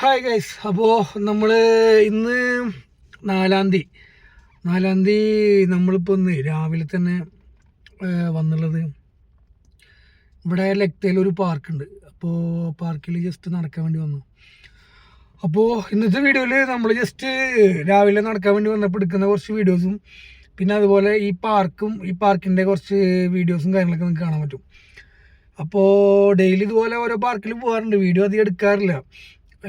Hi guys അപ്പോൾ നമ്മൾ ഇന്ന് നാലാം തീയതി. നാലാം തീയതി നമ്മളിപ്പോൾ ഇന്ന് രാവിലെ തന്നെ വന്നുള്ളത്. ഇവിടെ ലക്തയിൽ ഒരു പാർക്കുണ്ട്. അപ്പോൾ പാർക്കിൽ ജസ്റ്റ് നടക്കാൻ വേണ്ടി വന്നു. അപ്പോൾ ഇന്നത്തെ വീഡിയോയിൽ നമ്മൾ ജസ്റ്റ് രാവിലെ നടക്കാൻ വേണ്ടി വന്നപ്പോൾ എടുക്കുന്ന കുറച്ച് വീഡിയോസും പിന്നെ അതുപോലെ ഈ പാർക്കും ഈ പാർക്കിന്റെ കുറച്ച് വീഡിയോസും കാര്യങ്ങളൊക്കെ നിങ്ങൾക്ക് കാണാൻ പറ്റും. അപ്പോൾ ഡെയിലി ഇതുപോലെ ഓരോ പാർക്കിൽ പോകാറുണ്ട് വീഡിയോ അധികം എടുക്കാറില്ല.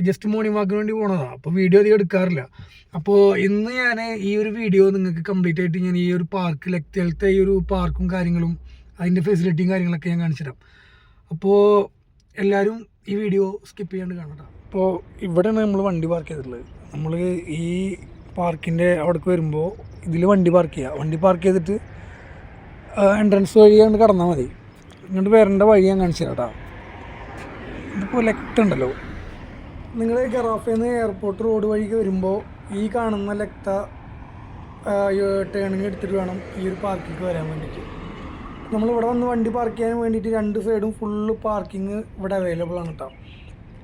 ജസ്റ്റ് മോർണിംഗ് വാക്കിന് വേണ്ടി പോണതാണ് അപ്പോൾ വീഡിയോ അധികം എടുക്കാറില്ല. അപ്പോൾ ഇന്ന് ഞാൻ ഈ ഒരു വീഡിയോ നിങ്ങൾക്ക് കംപ്ലീറ്റ് ആയിട്ട് ഞാൻ ഈ ഒരു പാർക്ക് ലക്തിയലത്തെ ഈ ഒരു പാർക്കും കാര്യങ്ങളും അതിന്റെ ഫെസിലിറ്റിയും കാര്യങ്ങളൊക്കെ ഞാൻ കാണിച്ചു തരാം. അപ്പോൾ എല്ലാവരും ഈ വീഡിയോ സ്കിപ്പ് ചെയ്യാണ്ട് കാണട്ടോ അപ്പോൾ ഇവിടെയാണ് നമ്മൾ വണ്ടി പാർക്ക് ചെയ്തിട്ടുള്ളത്. നമ്മൾ ഈ പാർക്കിന്റെ അവിടേക്ക് വരുമ്പോൾ ഇതിൽ വണ്ടി പാർക്ക് ചെയ്യുക വണ്ടി പാർക്ക് ചെയ്തിട്ട് എൻട്രൻസ് വഴി കണ്ട് കടന്നാൽ മതി. ഇങ്ങോട്ട് വരേണ്ട വഴി ഞാൻ കാണിച്ചു തരാം ഇതിപ്പോൾ ലെക്റ്റ് ഉണ്ടല്ലോ. നിങ്ങൾ ഗറാഫേന്ന് എയർപോർട്ട് റോഡ് വഴിക്ക് വരുമ്പോൾ ഈ കാണുന്ന ലെക്ത ടേണിങ് എടുത്തിട്ട് വേണം ഈ ഒരു പാർക്കിലേക്ക് വരാൻ വേണ്ടിയിട്ട് നമ്മളിവിടെ വന്ന് വണ്ടി പാർക്ക് ചെയ്യാൻ വേണ്ടിയിട്ട് രണ്ട് സൈഡും ഫുള്ള് പാർക്കിംഗ് ഇവിടെ അവൈലബിൾ ആണ് കേട്ടോ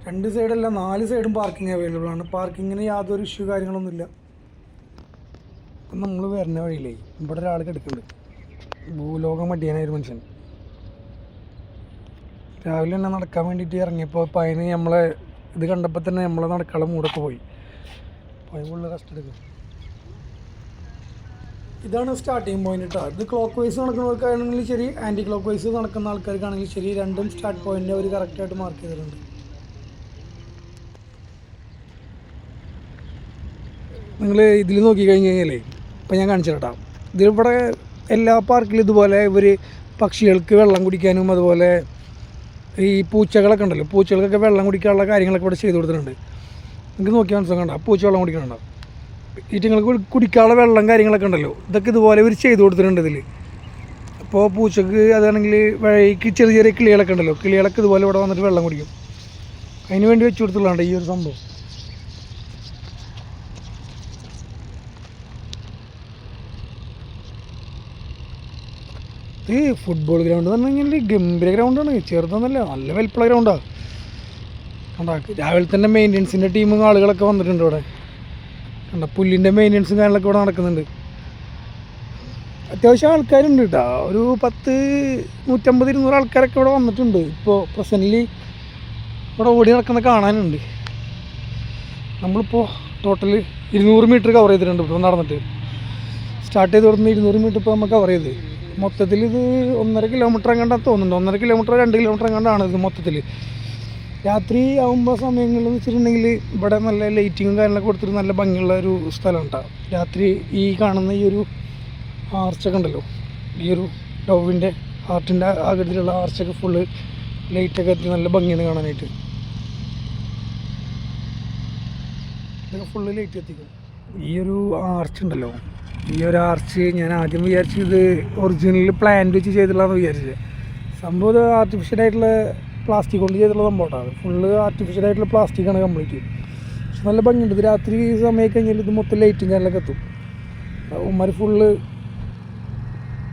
രണ്ട് സൈഡല്ല നാല് സൈഡും പാർക്കിംഗ് അവൈലബിൾ ആണ്. പാർക്കിങ്ങിന് യാതൊരു ഇഷ്യൂ കാര്യങ്ങളൊന്നുമില്ല. അപ്പം നമ്മൾ വരുന്ന വഴിയിലേ ഇവിടെ ഒരാൾ കിടക്കുന്നുണ്ട്. ഭൂലോകം മടിയാനായ ഒരു മനുഷ്യൻ. രാവിലെ തന്നെ നടക്കാൻ വേണ്ടിയിട്ട് ഇറങ്ങിയപ്പോൾ അതിന് നമ്മളെ ഇത് കണ്ടപ്പോൾ തന്നെ നമ്മളെ നടക്കള മൂടൊക്കെ പോയി. അതിന് റെസ്റ്റ് എടുക്കും. ഇതാണ് സ്റ്റാർട്ടിങ് പോയിന്റ് കേട്ടോ ഇത് ക്ലോക്ക് വൈസ് നടക്കുന്നവർക്കാണെങ്കിലും ശരി ആന്റി ക്ലോക്ക് വൈസ് നടക്കുന്ന ആൾക്കാർക്കാണെങ്കിലും ശരി രണ്ടും സ്റ്റാർട്ട് പോയിന്റ് അവർ കറക്റ്റായിട്ട് മാർക്ക് ചെയ്തിട്ടുണ്ട്. നിങ്ങൾ ഇതിൽ നോക്കി കഴിഞ്ഞ് കഴിഞ്ഞാലേ ഇപ്പം ഞാൻ കാണിച്ചു കേട്ടോ ഇതിലിവിടെ എല്ലാ പാർക്കിലും ഇതുപോലെ ഇവർ പക്ഷികൾക്ക് വെള്ളം കുടിക്കാനും അതുപോലെ ഈ പൂച്ചകളൊക്കെ ഉണ്ടല്ലോ പൂച്ചകൾക്കൊക്കെ വെള്ളം കുടിക്കാനുള്ള കാര്യങ്ങളൊക്കെ ഇവിടെ ചെയ്തു കൊടുത്തിട്ടുണ്ട്. നിങ്ങൾക്ക് നോക്കിയാൽ മനസ്സിലാക്കണ്ട പൂച്ച വെള്ളം കുടിക്കണുണ്ടോ? ഈറ്റങ്ങൾക്ക് കുടി- കുടിക്കാനുള്ള വെള്ളം കാര്യങ്ങളൊക്കെ ഉണ്ടല്ലോ ഇതൊക്കെ ഇതുപോലെ ഇവർ ചെയ്തു കൊടുത്തിട്ടുണ്ട് ഇതിൽ അപ്പോൾ പൂച്ചക്ക് അതാണെങ്കിൽ വഴിക്ക് ചെറിയ ചെറിയ കിളികളൊക്കെ ഉണ്ടല്ലോ കിളികളൊക്കെ ഇതുപോലെ ഇവിടെ വന്നിട്ട് വെള്ളം കുടിക്കും. അതിന് വേണ്ടി വെച്ച് കൊടുത്തുള്ളതാണ് ഈ ഒരു സംഭവം. ഈ ഫുട്ബോൾ ഗ്രൗണ്ട് എന്ന് പറഞ്ഞു കഴിഞ്ഞാൽ ഗംഭീര ഗ്രൗണ്ടാണ് ചെറുതൊന്നല്ല നല്ല വലിപ്പുള്ള ഗ്രൗണ്ടാണ് കണ്ടാ രാവിലെ തന്നെ മെയിന്റെനൻസിന്റെ ടീമും ആളുകളൊക്കെ വന്നിട്ടുണ്ട് ഇവിടെ. കണ്ട പുല്ലിന്റെ മെയിന്റെനൻസും കാര്യങ്ങളൊക്കെ ഇവിടെ നടക്കുന്നുണ്ട്. അത്യാവശ്യം ആൾക്കാരുണ്ട് കേട്ടോ. ഒരു പത്ത് നൂറ്റമ്പത് ഇരുന്നൂറ് ആൾക്കാരൊക്കെ ഇവിടെ വന്നിട്ടുണ്ട്. ഇപ്പോൾ പ്രസന്റ്ലി ഇവിടെ ഓടി നടക്കുന്ന കാണാനുണ്ട്. നമ്മളിപ്പോൾ ടോട്ടൽ ഇരുന്നൂറ് മീറ്റർ കവർ ചെയ്തിട്ടുണ്ട് ഇപ്പോൾ നടന്നിട്ട്. സ്റ്റാർട്ട് ചെയ്ത് കൊടുക്കുന്ന ഇരുന്നൂറ് മീറ്റർ ഇപ്പോൾ നമ്മൾ കവർ ചെയ്ത്. മൊത്തത്തിൽ ഇത് ഒന്നര കിലോമീറ്റർ എങ്ങാണ്ടാണ് തോന്നുന്നുണ്ട്. ഒന്നര കിലോമീറ്റർ രണ്ട് കിലോമീറ്റർ എങ്ങാണ്ടാണ് ഇത് മൊത്തത്തിൽ. രാത്രി ആകുമ്പോൾ സമയങ്ങളിൽ വെച്ചിട്ടുണ്ടെങ്കിൽ ഇവിടെ നല്ല ലൈറ്റിങ്ങും കാര്യങ്ങളൊക്കെ കൊടുത്തിട്ട് നല്ല ഭംഗിയുള്ള ഒരു സ്ഥലം ഉണ്ടാകും രാത്രി ഈ കാണുന്ന ഈ ഒരു ആർച്ചൊക്കെ ഉണ്ടല്ലോ. ഈ ഒരു ഡോവിന്റെ ഹാർട്ടിന്റെ ആകൃതിയിലുള്ള ആർച്ചൊക്കെ ഫുള്ള് ലൈറ്റൊക്കെ എത്തി നല്ല ഭംഗിയാണ് കാണാനായിട്ട്. ഇതൊക്കെ ഫുള്ള് ലൈറ്റ് എത്തിക്കും. ഈ ഒരു ആർച്ച് ഉണ്ടല്ലോ. ഈ ഒരു ആർച്ച് ഞാൻ ആദ്യം വിചാരിച്ചു ഇത് ഒറിജിനൽ പ്ലാന്റ് വെച്ച് ചെയ്തിട്ടുള്ളതെന്ന് വിചാരിച്ചത്. സംഭവം ഇത് ആർട്ടിഫിഷ്യൽ ആയിട്ടുള്ള പ്ലാസ്റ്റിക് കൊണ്ട് ചെയ്തിട്ടുള്ള സംഭവമാണ് ഫുള്ള് ആർട്ടിഫിഷ്യൽ ആയിട്ടുള്ള പ്ലാസ്റ്റിക് ആണ് കംപ്ലീറ്റ് പക്ഷെ നല്ല ഭംഗിയുണ്ട്. ഇത് രാത്രി സമയം കഴിഞ്ഞാൽ ഇത് മൊത്തം ലൈറ്റും കാര്യങ്ങളൊക്കെ എത്തും. ഉമ്മാർ ഫുള്ള്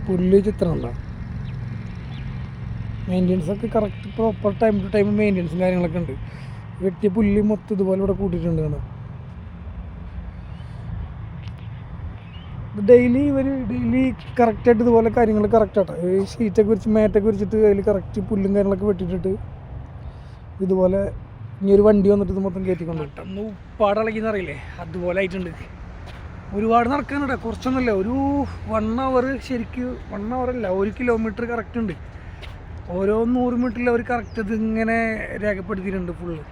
പുല്ല് ചിത്രം ഉണ്ടാവും മെയിന്റെനൻസ് ഒക്കെ correct proper time to time മെയിന്റെനൻസും കാര്യങ്ങളൊക്കെ ഉണ്ട്. വെട്ടിയ പുല്ല് മൊത്തം ഇതുപോലെ ഇവിടെ കൂട്ടിയിട്ടുണ്ട് കാണാം ഡെയിലി ഇവർ ഡെയിലി കറക്റ്റായിട്ട് ഇതുപോലെ കാര്യങ്ങൾ കറക്റ്റാട്ടോ ഈ ഷീറ്റൊക്കെ കുറിച്ച് മേറ്റൊക്കെ കുറിച്ചിട്ട് അതിൽ കറക്റ്റ് പുല്ലും കാര്യങ്ങളൊക്കെ വെട്ടിയിട്ടിട്ട് ഇതുപോലെ ഇനി ഒരു വണ്ടി വന്നിട്ട് ഇത് മൊത്തം കയറ്റിക്കൊണ്ട് പെട്ടെന്ന് ഉപ്പാടളകിന്ന് അറിയില്ലേ അതുപോലെ ആയിട്ടുണ്ട്. ഒരുപാട് നടക്കാനുണ്ട് കുറച്ചൊന്നുമല്ല ഒരു വൺ അവർ ശരിക്ക് വൺ അവർ അല്ല ഒരു കിലോമീറ്റർ കറക്റ്റ് ഉണ്ട്. ഓരോ നൂറ് മീറ്ററിൽ അവർ കറക്റ്റ് ഇത് ഇങ്ങനെ രേഖപ്പെടുത്തിയിട്ടുണ്ട് ഫുള്ള്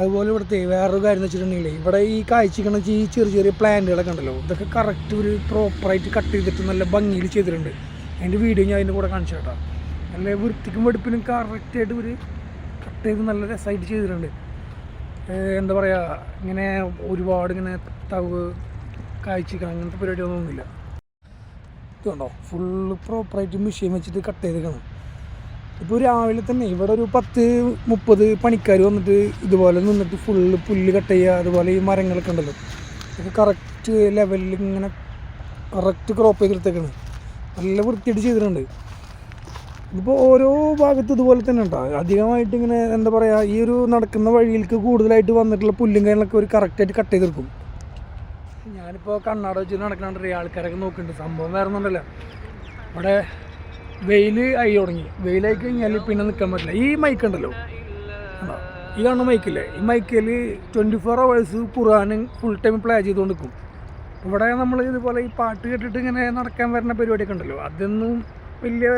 അതുപോലെ ഇവിടുത്തെ വേറൊരു കാര്യം എന്ന് വെച്ചിട്ടുണ്ടെങ്കിൽ ഇവിടെ ഈ കാഴ്ചക്കണ ഈ ചെറിയ ചെറിയ പ്ലാന്റുകളൊക്കെ ഉണ്ടല്ലോ ഇതൊക്കെ കറക്റ്റ് ഒരു പ്രോപ്പറായിട്ട് കട്ട് ചെയ്തിട്ട് നല്ല ഭംഗിയിൽ ചെയ്തിട്ടുണ്ട്. അതിന്റെ വീഡിയോ ഞാൻ അതിന്റെ കൂടെ കാണിച്ചു കേട്ടോ നല്ല വൃത്തിക്കും വെടുപ്പിനും കറക്റ്റായിട്ട് ഒരു കട്ട് ചെയ്ത് നല്ല രസമായിട്ട് ചെയ്തിട്ടുണ്ട്. എന്താ പറയുക ഇങ്ങനെ ഒരുപാട് ഇങ്ങനെ തവ് കാഴ്ചക്കണം അങ്ങനത്തെ പരിപാടിയൊന്നുമില്ല ഇതുണ്ടോ? ഫുള്ള് പ്രോപ്പറായിട്ട് മെഷീൻ വെച്ചിട്ട് കട്ട് ചെയ്തേക്കണം ഇപ്പോൾ രാവിലെ തന്നെ ഇവിടെ ഒരു പത്ത് മുപ്പത് പണിക്കാർ വന്നിട്ട് ഇതുപോലെ നിന്നിട്ട് ഫുള്ള് പുല്ല് കട്ട് ചെയ്യുക അതുപോലെ ഈ മരങ്ങളൊക്കെ ഉണ്ടല്ലോ. ഇതൊക്കെ കറക്റ്റ് ലെവലിൽ ഇങ്ങനെ കറക്റ്റ് ക്രോപ്പ് ചെയ്തെടുത്തേക്കാണ് നല്ല വൃത്തിയായിട്ട് ചെയ്തിട്ടുണ്ട്. ഇതിപ്പോൾ ഓരോ ഭാഗത്തും ഇതുപോലെ തന്നെ ഉണ്ടാകും അധികമായിട്ട് ഇങ്ങനെ എന്താ പറയുക ഈ ഒരു നടക്കുന്ന വഴിയിലേക്ക് കൂടുതലായിട്ട് വന്നിട്ടുള്ള പുല്ലും കാര്യങ്ങളൊക്കെ ഒരു കറക്റ്റായിട്ട് കട്ട് ചെയ്തെടുക്കും ഞാനിപ്പോൾ കണ്ണാട വെച്ച് നടക്കുന്നുണ്ട് ആൾക്കാരൊക്കെ നോക്കുന്നുണ്ട്. സംഭവം വേറെ ഒന്നുമല്ല ഇവിടെ വെയിൽ ആയി തുടങ്ങി. വെയിലായി കഴിഞ്ഞാൽ പിന്നെ നിൽക്കാൻ പറ്റില്ല. ഈ മൈക്ക് ഉണ്ടല്ലോ. ഇതാണ് കാണുന്ന മൈക്കില്ലേ ഈ മൈക്കിൽ ട്വന്റി ഫോർ അവേഴ്സ് ഖുറാനും ഫുൾ ടൈം പ്ലേ ചെയ്തുകൊണ്ട് നിൽക്കും ഇവിടെ നമ്മൾ ഇതുപോലെ ഈ പാട്ട് കേട്ടിട്ട് ഇങ്ങനെ നടക്കാൻ വരുന്ന പരിപാടിയൊക്കെ ഉണ്ടല്ലോ. അതൊന്നും വലിയ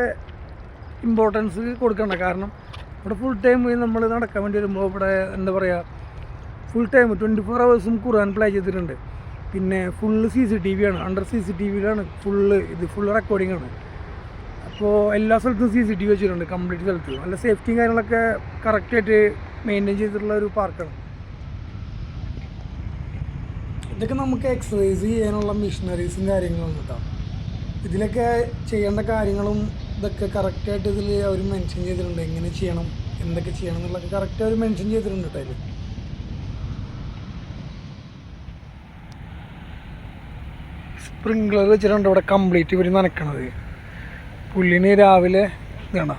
ഇമ്പോർട്ടൻസ് കൊടുക്കണ്ട. കാരണം ഇവിടെ ഫുൾ ടൈം നമ്മൾ നടക്കാൻ വേണ്ടി വരുമ്പോൾ ഇവിടെ എന്താ പറയുക ഫുൾ ടൈം ട്വന്റി ഫോർ അവേഴ്സും ഖുർആൻ പ്ലേ ചെയ്തിട്ടുണ്ട്. പിന്നെ full C C T V ആണ്. അണ്ടർ സി സി ടി വിയിലാണ് ഫുള്ള് ഇത് ഫുൾ റെക്കോർഡിംഗ് ആണ്. അപ്പോൾ എല്ലാ സ്ഥലത്തും സി സി ടി വി വെച്ചിട്ടുണ്ട് കംപ്ലീറ്റ് സ്ഥലത്ത്. നല്ല സേഫ്റ്റിയും കാര്യങ്ങളൊക്കെ കറക്റ്റായിട്ട് മെയിന്റെയിൻ ചെയ്തിട്ടുള്ള ഒരു പാർക്കാണ് ഇതൊക്കെ നമുക്ക് എക്സസൈസ് ചെയ്യാനുള്ള മിഷനറീസും കാര്യങ്ങളും കേട്ടോ ഇതിലൊക്കെ ചെയ്യേണ്ട കാര്യങ്ങളും ഇതൊക്കെ കറക്റ്റായിട്ട് ഇതിൽ അവർ മെൻഷൻ ചെയ്തിട്ടുണ്ട്. എങ്ങനെ ചെയ്യണം എന്തൊക്കെ ചെയ്യണം എന്നുള്ളതൊക്കെ കറക്റ്റ് അവർ മെൻഷൻ ചെയ്തിട്ടുണ്ട് കേട്ടോ അതിൽ സ്പ്രിങ്ക്ലർ വെച്ചിട്ടുണ്ട് ഇവിടെ കംപ്ലീറ്റ് ഇവർ നനക്കണത്. പുല്ലിന് രാവിലെ ഇതാണ്?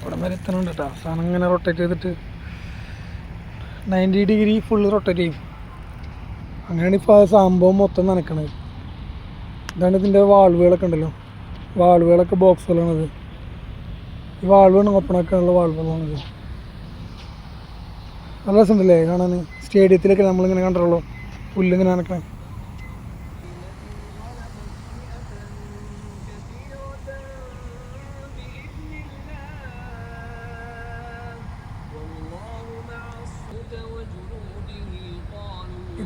ഇവിടെ വരെ എത്തണുണ്ട് കേട്ടോ സാധനം ഇങ്ങനെ റൊട്ടേറ്റ് ചെയ്തിട്ട് നയന്റി ഡിഗ്രി ഫുള്ള് റൊട്ടേറ്റ് ചെയ്യും. അങ്ങനെയാണ് ഇപ്പോൾ ആ സംഭവം മൊത്തം നനക്കണത്. ഇതാണ് ഇതിന്റെ വാൾവുകളൊക്കെ ഉണ്ടല്ലോ. വാൾവുകളൊക്കെ ബോക്സുകളാണത് ഈ വാൾവാണ് ഓപ്പൺ ആക്കാനുള്ള വാൾവുകളാണിത് നല്ല രസമുണ്ടല്ലേ കാണാൻ? സ്റ്റേഡിയത്തിലൊക്കെ നമ്മളിങ്ങനെ കണ്ടല്ലോ പുല്ലിങ്ങനെ നനക്കണേ.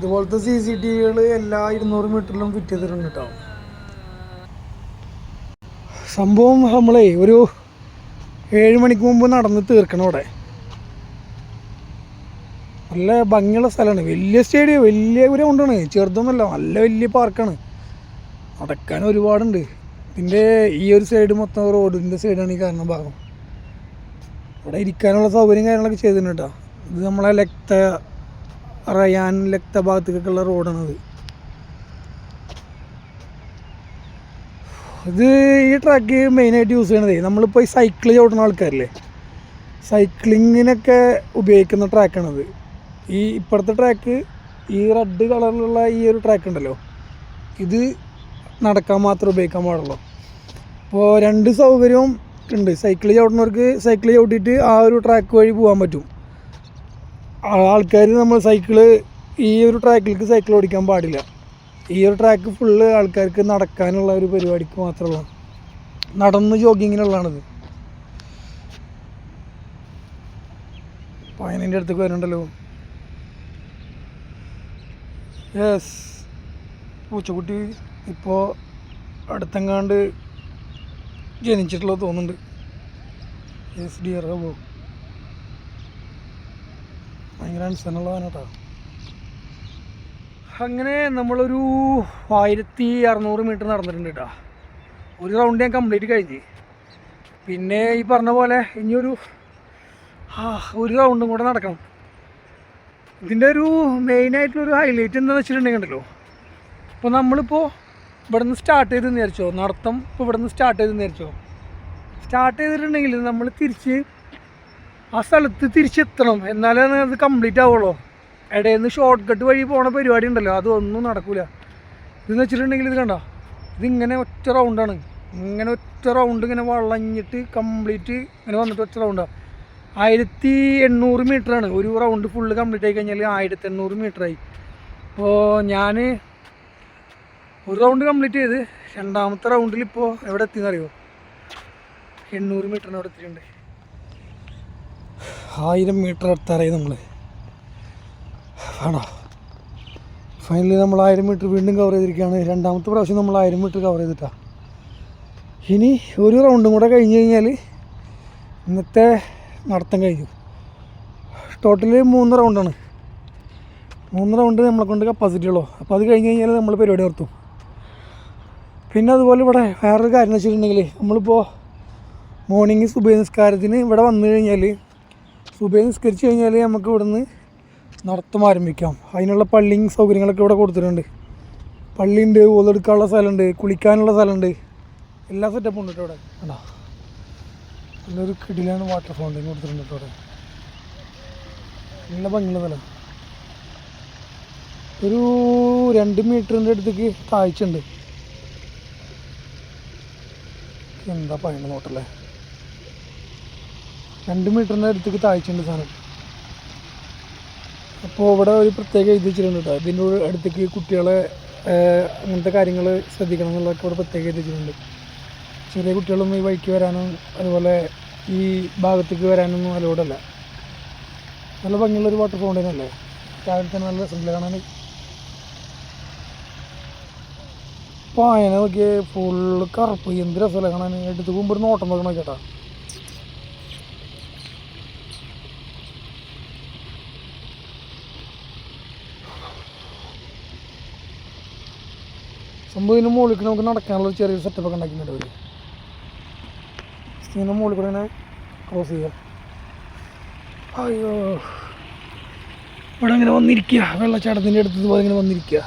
ഇതുപോലത്തെ സി സി ടി വികൾ എല്ലാ ഇരുന്നൂറ് മീറ്ററിലും ഫിറ്റ് ചെയ്തിട്ടുണ്ട് കേട്ടോ. സംഭവം നമ്മളേ ഒരു ഏഴ് മണിക്ക് മുമ്പ് നടന്ന് തീർക്കണം അവിടെ. നല്ല ഭംഗിയുള്ള സ്ഥലമാണ്. വലിയ സ്റ്റേഡിയം വലിയ ഗ്രൗണ്ടാണ്. ചെറുതൊന്നുമല്ല നല്ല വലിയ പാർക്കാണ്. നടക്കാൻ ഒരുപാടുണ്ട്. ഇതിന്റെ ഈ ഒരു സൈഡ് മൊത്തം റോഡിന്റെ സൈഡാണ് ഈ കാരണം ഭാഗം. അവിടെ ഇരിക്കാനുള്ള സൗകര്യം കാര്യങ്ങളൊക്കെ ചെയ്തിട്ടുണ്ട് കേട്ടോ. ഇത് നമ്മളെ ലക്ത റയാൻ ലക്ത ഭാഗത്തേക്കൊക്കെയുള്ള റോഡാണത്. ഇത് ഈ ട്രാക്ക് മെയിനായിട്ട് യൂസ് ചെയ്യണതേ നമ്മളിപ്പോൾ ഈ സൈക്കിൾ ചവിട്ടുന്ന ആൾക്കാരില്ലേ? സൈക്ലിങ്ങിനൊക്കെ ഉപയോഗിക്കുന്ന ട്രാക്കാണത് ഈ ഇപ്പോഴത്തെ ട്രാക്ക് ഈ റെഡ് കളറിലുള്ള ഈ ഒരു ട്രാക്ക് ഉണ്ടല്ലോ ഇത് നടക്കാൻ മാത്രം ഉപയോഗിക്കാൻ പാടുള്ളൂ. അപ്പോൾ രണ്ട് സൗകര്യവും ഉണ്ട്. സൈക്കിൾ ചവിട്ടുന്നവർക്ക് സൈക്കിൾ ചവിട്ടിയിട്ട് ആ ഒരു ട്രാക്ക് വഴി പോകാൻ പറ്റും. ആൾക്കാർ നമ്മൾ സൈക്കിൾ ഈ ഒരു ട്രാക്കിലേക്ക് സൈക്കിൾ ഓടിക്കാൻ പാടില്ല. ഈ ഒരു ട്രാക്ക് ഫുള്ള് ആൾക്കാർക്ക് നടക്കാനുള്ള ഒരു പരിപാടിക്ക് മാത്രമുള്ള നടന്ന് ജോഗിങ്ങിനുള്ളതാണിത് പയനിന്റെ അടുത്തേക്ക് വരുന്നുണ്ടല്ലോ. യെസ് പൂച്ചക്കുട്ടി ഇപ്പോൾ അടുത്തെങ്ങാണ്ട് ജനിച്ചിട്ടുള്ളത് തോന്നുന്നുണ്ട്. യെസ് ഡിയർ പോ ഭയങ്കര അനുസരണമുള്ളതാണ് അങ്ങനെ നമ്മളൊരു ആയിരത്തി അറുന്നൂറ് മീറ്റർ നടന്നിട്ടുണ്ട് കേട്ടോ ഒരു റൗണ്ട് ഞാൻ കംപ്ലീറ്റ് കഴിഞ്ഞ്. പിന്നെ ഈ പറഞ്ഞ പോലെ ഇനിയൊരു ഒരു റൗണ്ടും കൂടെ നടക്കണം. ഇതിന്റെ ഒരു മെയിനായിട്ടുള്ളൊരു ഹൈലൈറ്റ് എന്താണെന്ന് വെച്ചിട്ടുണ്ടെങ്കിൽ ഉണ്ടല്ലോ ഇപ്പോൾ നമ്മളിപ്പോൾ ഇവിടെ നിന്ന് സ്റ്റാർട്ട് ചെയ്തെന്ന് വിചാരിച്ചോ? നടത്തം ഇപ്പോൾ ഇവിടെ നിന്ന് സ്റ്റാർട്ട് ചെയ്തെന്ന് വിചാരിച്ചോ? സ്റ്റാർട്ട് ചെയ്തിട്ടുണ്ടെങ്കിൽ നമ്മൾ തിരിച്ച് ആ സ്ഥലത്ത് തിരിച്ചെത്തണം. എന്നാലേ അത് കംപ്ലീറ്റ് ആവുള്ളൂ. ഇടയിൽ നിന്ന് ഷോർട്ട് കട്ട് വഴി പോണ പരിപാടി ഉണ്ടല്ലോ. അതൊന്നും നടക്കൂല. ഇതെന്ന് വെച്ചിട്ടുണ്ടെങ്കിൽ ഇത് കണ്ട? ഇതിങ്ങനെ ഒറ്റ റൗണ്ടാണ് ഇങ്ങനെ ഒറ്റ റൗണ്ട് ഇങ്ങനെ വളഞ്ഞിട്ട് കംപ്ലീറ്റ് ഇങ്ങനെ വന്നിട്ട് ഒറ്റ റൗണ്ടാണ് ആയിരത്തി എണ്ണൂറ് മീറ്ററാണ് ഒരു റൗണ്ട് ഫുള്ള് കംപ്ലീറ്റ് ആയി കഴിഞ്ഞാൽ ആയിരത്തി എണ്ണൂറ് മീറ്ററായി അപ്പോൾ ഞാൻ ഒരു റൗണ്ട് കംപ്ലീറ്റ് ചെയ്ത് രണ്ടാമത്തെ റൗണ്ടിൽ ഇപ്പോൾ എവിടെ എത്തിയെന്നറിയോ എണ്ണൂറ് മീറ്ററിന് അവിടെ എത്തിയിട്ടുണ്ട്. ആയിരം മീറ്റർ അടുത്താറായി നമ്മൾ ആണോ? ഫൈനലി നമ്മൾ ആയിരം മീറ്റർ വീണ്ടും കവർ ചെയ്തിരിക്കുകയാണ്. രണ്ടാമത്തെ പ്രാവശ്യം നമ്മൾ ആയിരം മീറ്റർ കവർ ചെയ്തിട്ടാണ് ഇനി ഒരു റൗണ്ടും കൂടെ കഴിഞ്ഞ് കഴിഞ്ഞാൽ ഇന്നത്തെ നടത്തം കഴിഞ്ഞു. ടോട്ടലി മൂന്ന് റൗണ്ടാണ് മൂന്ന് റൗണ്ട് നമ്മളെ കൊണ്ട് കപ്പാസിറ്റി ഉള്ളൂ. അപ്പോൾ അത് കഴിഞ്ഞ് കഴിഞ്ഞാൽ നമ്മൾ പരിപാടി നിർത്തും. പിന്നെ അതുപോലെ ഇവിടെ വേറൊരു കാര്യം എന്ന് വെച്ചിട്ടുണ്ടെങ്കിൽ നമ്മളിപ്പോൾ മോർണിംഗ് സുബൈ നിസ്കാരത്തിന് ഇവിടെ വന്നു കഴിഞ്ഞാൽ സുബൈ നിസ്കരിച്ച് കഴിഞ്ഞാൽ നമുക്ക് ഇവിടെ നിന്ന് നടത്തം ആരംഭിക്കാം. അതിനുള്ള പള്ളിയും സൗകര്യങ്ങളൊക്കെ ഇവിടെ കൊടുത്തിട്ടുണ്ട്. പള്ളിയുണ്ട് ഓതെടുക്കാനുള്ള സ്ഥലമുണ്ട് കുളിക്കാനുള്ള സ്ഥലമുണ്ട്. എല്ലാ സെറ്റപ്പും ഉണ്ട് ഇവിടെ. കണ്ടോ? നല്ലൊരു കിടിലാണ് വാട്ടർ ഫൗണ്ടൈൻ കൊടുത്തിട്ടുണ്ട് ഇവിടെ. നല്ല ഭംഗിയുള്ള സ്ഥലം. ഒരു രണ്ട് മീറ്ററിന്റെ അടുത്തേക്ക് താഴ്ച ഉണ്ട്. എന്താ പഴയ നോട്ടല്ലേ? രണ്ട് മീറ്ററിന്റെ അടുത്തേക്ക് താഴ്ചയുണ്ട് സാധനം. അപ്പോൾ ഇവിടെ ഒരു പ്രത്യേക ഇത് വെച്ചിട്ടുണ്ട് കേട്ടോ. ഇതിന്റെ അടുത്തേക്ക് കുട്ടികളെ അങ്ങനത്തെ കാര്യങ്ങൾ ശ്രദ്ധിക്കണം എന്നുള്ളതൊക്കെ ഇവിടെ പ്രത്യേക ഇത് വെച്ചിട്ടുണ്ട്. ചെറിയ കുട്ടികളൊന്നും ഈ വഴിക്ക് വരാനും അതുപോലെ ഈ ഭാഗത്തേക്ക് വരാനൊന്നും അലോഡല്ല നല്ല ഭംഗിയുള്ളൊരു വാട്ടർ ഫൗണ്ടൈൻ അല്ലേ? രാവിലെ തന്നെ നല്ല രസമില്ല കാണാൻ. പായന നോക്കിയാൽ ഫുള്ള് കറുപ്പ്. എന്ത് രസമല്ല കാണാൻ? എടുത്ത് പോകുമ്പോൾ ഒരു നോട്ടം നോക്കണം ചേട്ടാ സംഭവം ഇതിന് മുകളിൽ നമുക്ക് നടക്കാനുള്ള ചെറിയൊരു സെറ്റപ്പ് ഒക്കെ ഉണ്ടാക്കിയിട്ടുണ്ട് അവർ ഇതിന്റെ മുകളിൽ കൂടെ ഇങ്ങനെ ക്രോസ് ചെയ്യുക അയ്യോ. ഇവിടെ ഇങ്ങനെ വന്നിരിക്കുക. വെള്ളച്ചാട്ടത്തിന്റെ അടുത്ത് പോലെ ഇങ്ങനെ വന്നിരിക്കുക.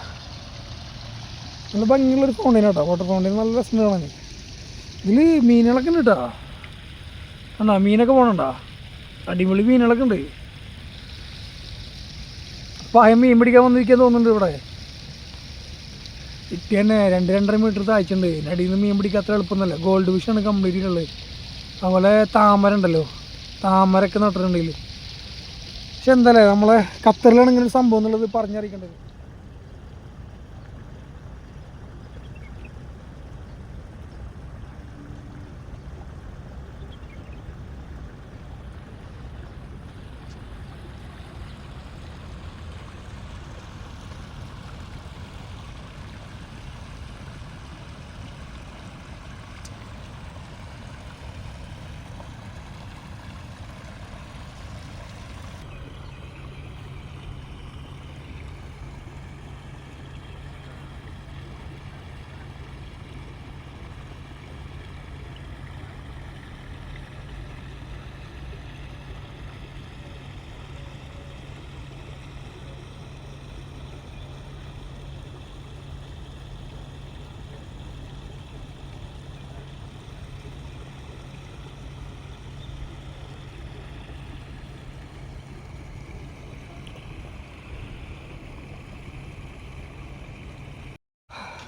നല്ല ഭംഗിയുള്ളൊരു ഫൗണ്ടൈൻ കേട്ടോ വാട്ടർ ഫൗണ്ടൈൻ നല്ല രസമാണ് ഇതിൽ മീനുകളൊക്കെ ഉണ്ട് കേട്ടോ കണ്ടാ മീനൊക്കെ പോകണണ്ടാ അടിപൊളി മീനുകളൊക്കെ ഉണ്ട്. പായം മീൻ പിടിക്കാൻ വന്നിരിക്കാൻ തോന്നുന്നുണ്ട് ഇവിടെ. ഇട്ടി തന്നെ രണ്ട് രണ്ടര മീറ്റർ താഴ്ചയുണ്ട്. അടിയിൽ നിന്ന് മീൻ പിടിക്കാൻ എളുപ്പമൊന്നുമല്ല. ഗോൾഡ് ഫിഷാണ് കംപ്ലീറ്റ് ഉള്ളത്. അതുപോലെ താമര ഉണ്ടല്ലോ. താമരൊക്കെ നട്ടിട്ടുണ്ടെങ്കിൽ. പക്ഷെ എന്തായാലും നമ്മളെ ഖത്തറിലാണ് ഇങ്ങനെ ഒരു സംഭവം എന്നുള്ളത് പറഞ്ഞറിയിക്കേണ്ടത്.